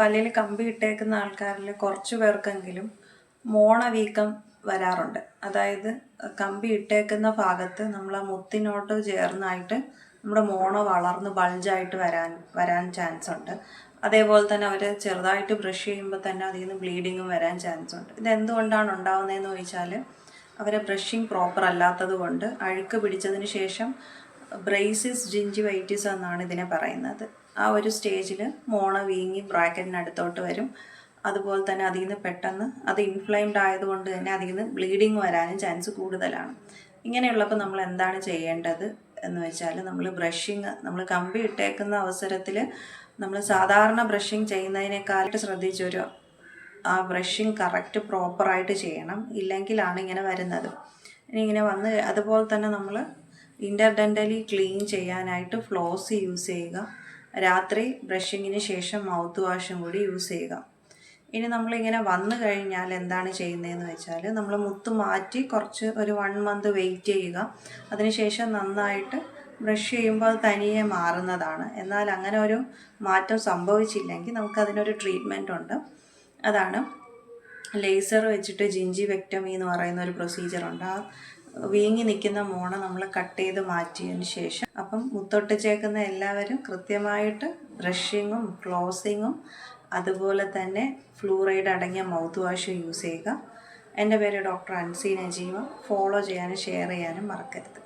പല്ലിൽ കമ്പി ഇട്ടേക്കുന്ന ആൾക്കാരിൽ കുറച്ച് പേർക്കെങ്കിലും മോണ വീക്കം വരാറുണ്ട്. അതായത് കമ്പി ഇട്ടേക്കുന്ന ഭാഗത്ത് നമ്മൾ ആ മുത്തിനോട്ട് ചേർന്നായിട്ട് നമ്മുടെ മോണ വളർന്ന് ബൾജായിട്ട് വരാൻ വരാൻ ചാൻസ് ഉണ്ട്. അതേപോലെ തന്നെ അവർ ചെറുതായിട്ട് ബ്രഷ് ചെയ്യുമ്പോൾ തന്നെ അതിൽ നിന്ന് ബ്ലീഡിങ്ങും വരാൻ ചാൻസ് ഉണ്ട്. ഇത് എന്തുകൊണ്ടാണ് ഉണ്ടാവുന്നതെന്ന് ചോദിച്ചാൽ അവരെ ബ്രഷിങ് പ്രോപ്പർ അല്ലാത്തത് കൊണ്ട് അഴുക്ക് പിടിച്ചതിന് ശേഷം ബ്രേസിസ് ജിഞ്ചിവൈറ്റിസ് എന്നാണ് ഇതിനെ പറയുന്നത്. ആ ഒരു സ്റ്റേജിൽ മോണ വീങ്ങി ബ്രാക്കറ്റിനടുത്തോട്ട് വരും. അതുപോലെ തന്നെ അതിൽ നിന്ന് പെട്ടെന്ന് അത് ഇൻഫ്ലൈംഡ് ആയതുകൊണ്ട് തന്നെ അതിൽ നിന്ന് ബ്ലീഡിങ് വരാനും ചാൻസ് കൂടുതലാണ്. ഇങ്ങനെയുള്ളപ്പോൾ നമ്മൾ എന്താണ് ചെയ്യേണ്ടത് എന്ന് വെച്ചാൽ നമ്മൾ ബ്രഷിങ് നമ്മൾ കമ്പി ഇട്ടേക്കുന്ന അവസരത്തിൽ നമ്മൾ സാധാരണ ബ്രഷിങ് ചെയ്യുന്നതിനേക്കാളും ശ്രദ്ധിച്ചൊരു ആ ബ്രഷിങ് കറക്റ്റ് പ്രോപ്പറായിട്ട് ചെയ്യണം. ഇല്ലെങ്കിലാണ് ഇങ്ങനെ വരുന്നത്. ഇനി ഇങ്ങനെ വന്ന് അതുപോലെ തന്നെ നമ്മൾ ഇന്റർഡെന്റലി ക്ലീൻ ചെയ്യാനായിട്ട് ഫ്ലോസ് യൂസ് ചെയ്യുക. രാത്രി ബ്രഷിങ്ങിന് ശേഷം മൗത്ത് വാഷും കൂടി യൂസ് ചെയ്യുക. ഇനി നമ്മളിങ്ങനെ വന്നു കഴിഞ്ഞാൽ എന്താണ് ചെയ്യുന്നതെന്ന് വെച്ചാൽ നമ്മൾ മുത്ത് മാറ്റി കുറച്ച് ഒരു വൺ മന്ത് വെയിറ്റ് ചെയ്യുക. അതിനുശേഷം നന്നായിട്ട് ബ്രഷ് ചെയ്യുമ്പോൾ അത് തനിയെ മാറുന്നതാണ്. എന്നാൽ അങ്ങനെ ഒരു മാറ്റം സംഭവിച്ചില്ലെങ്കിൽ നമുക്കതിനൊരു ട്രീറ്റ്മെന്റ് ഉണ്ട്. അതാണ് ലേസർ വെച്ചിട്ട് ജിഞ്ചി വെക്റ്റമി എന്ന് പറയുന്ന ഒരു പ്രൊസീജിയർ ഉണ്ട്. ആ വീങ്ങി നിൽക്കുന്ന മോണ നമ്മൾ കട്ട് ചെയ്ത് മാറ്റിയതിന് ശേഷം അപ്പം മുത്തൊട്ട് ചേക്കുന്ന എല്ലാവരും കൃത്യമായിട്ട് ബ്രഷിങ്ങും ക്ലോസിങ്ങും അതുപോലെ തന്നെ ഫ്ലൂറൈഡ് അടങ്ങിയ മൗത്ത് വാഷ് യൂസ് ചെയ്യുക. എന്റെ പേര് ഡോക്ടർ അൻസീന ജീവ ഫോളോ ചെയ്യാനും ഷെയർ ചെയ്യാനും മറക്കരുത്.